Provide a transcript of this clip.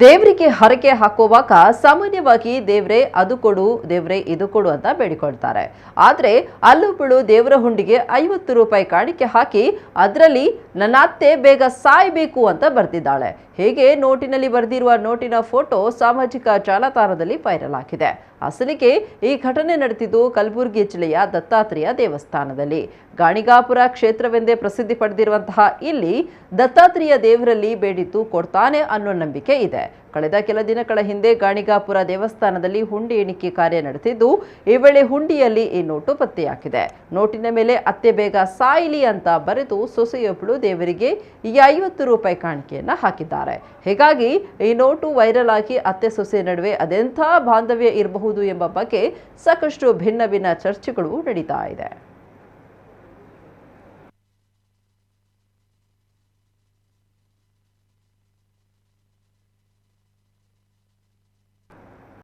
ದೇವರಿಗೆ ಹರಕೆ ಹಾಕುವಾಗ ಸಾಮಾನ್ಯವಾಗಿ ದೇವ್ರೆ ಅದು ಕೊಡು, ದೇವ್ರೆ ಇದು ಕೊಡು ಅಂತ ಬೇಡಿಕೊಳ್ತಾರೆ. ಆದರೆ ಅಲ್ಲೊಬ್ಬಳು ದೇವರ ಹುಂಡಿಗೆ ಐವತ್ತು ರೂಪಾಯಿ ಕಾಣಿಕೆ ಹಾಕಿ ಅದರಲ್ಲಿ ನನ್ನ ಅತ್ತೆ ಬೇಗ ಸಾಯ್ಬೇಕು ಅಂತ ಬರ್ತಿದ್ದಾಳೆ ಹೇಗೆ ನೋಟಿನಲ್ಲಿ ಬರೆದಿರುವ ನೋಟಿನ ಫೋಟೋ ಸಾಮಾಜಿಕ ಜಾಲತಾಣದಲ್ಲಿ ವೈರಲ್ ಆಗಿದೆ. ಅಸಲಿಗೆ ಈ ಘಟನೆ ನಡೆದಿದ್ದು ಕಲಬುರಗಿ ಜಿಲ್ಲೆಯ ದತ್ತಾತ್ರೇಯ ದೇವಸ್ಥಾನದಲ್ಲಿ. ಗಾಣಿಗಾಪುರ ಕ್ಷೇತ್ರವೆಂದೇ ಪ್ರಸಿದ್ಧಿ ಪಡೆದಿರುವಂತಹ ಇಲ್ಲಿ ದತ್ತಾತ್ರೇಯ ದೇವರಲ್ಲಿ ಬೇಡಿತು ಕೊಡ್ತಾನೆ ಅನ್ನೋ ನಂಬಿಕೆ ಇದೆ. ಕಳೆದ ಕೆಲ ದಿನಗಳ ಹಿಂದೆ ಗಾಣಿಗಾಪುರ ದೇವಸ್ಥಾನದಲ್ಲಿ ಹುಂಡಿ ಎಣಿಕೆ ಕಾರ್ಯ ನಡೆದಿದ್ದು, ಈ ವೇಳೆ ಹುಂಡಿಯಲ್ಲಿ ಈ ನೋಟು ಪತ್ತೆಯಾಗಿದೆ. ನೋಟಿನ ಮೇಲೆ ಅತ್ತೆ ಬೇಗ ಸಾಯಿಲಿ ಅಂತ ಬರೆದು ಸೊಸೆಯೊಬ್ಬಳು ದೇವರಿಗೆ ಈ ಐವತ್ತು ರೂಪಾಯಿ ಕಾಣಿಕೆಯನ್ನು ಹಾಕಿದ್ದಾರೆ. ಹೀಗಾಗಿ ಈ ನೋಟು ವೈರಲ್ ಆಗಿ ಅತ್ತೆ ಸೊಸೆ ನಡುವೆ ಅದೆಂಥ ಬಾಂಧವ್ಯ ಇರಬಹುದು ಎಂಬ ಬಗ್ಗೆ ಸಾಕಷ್ಟು ಭಿನ್ನ ಭಿನ್ನ ಚರ್ಚೆಗಳು ನಡೀತಾ ಇದೆ.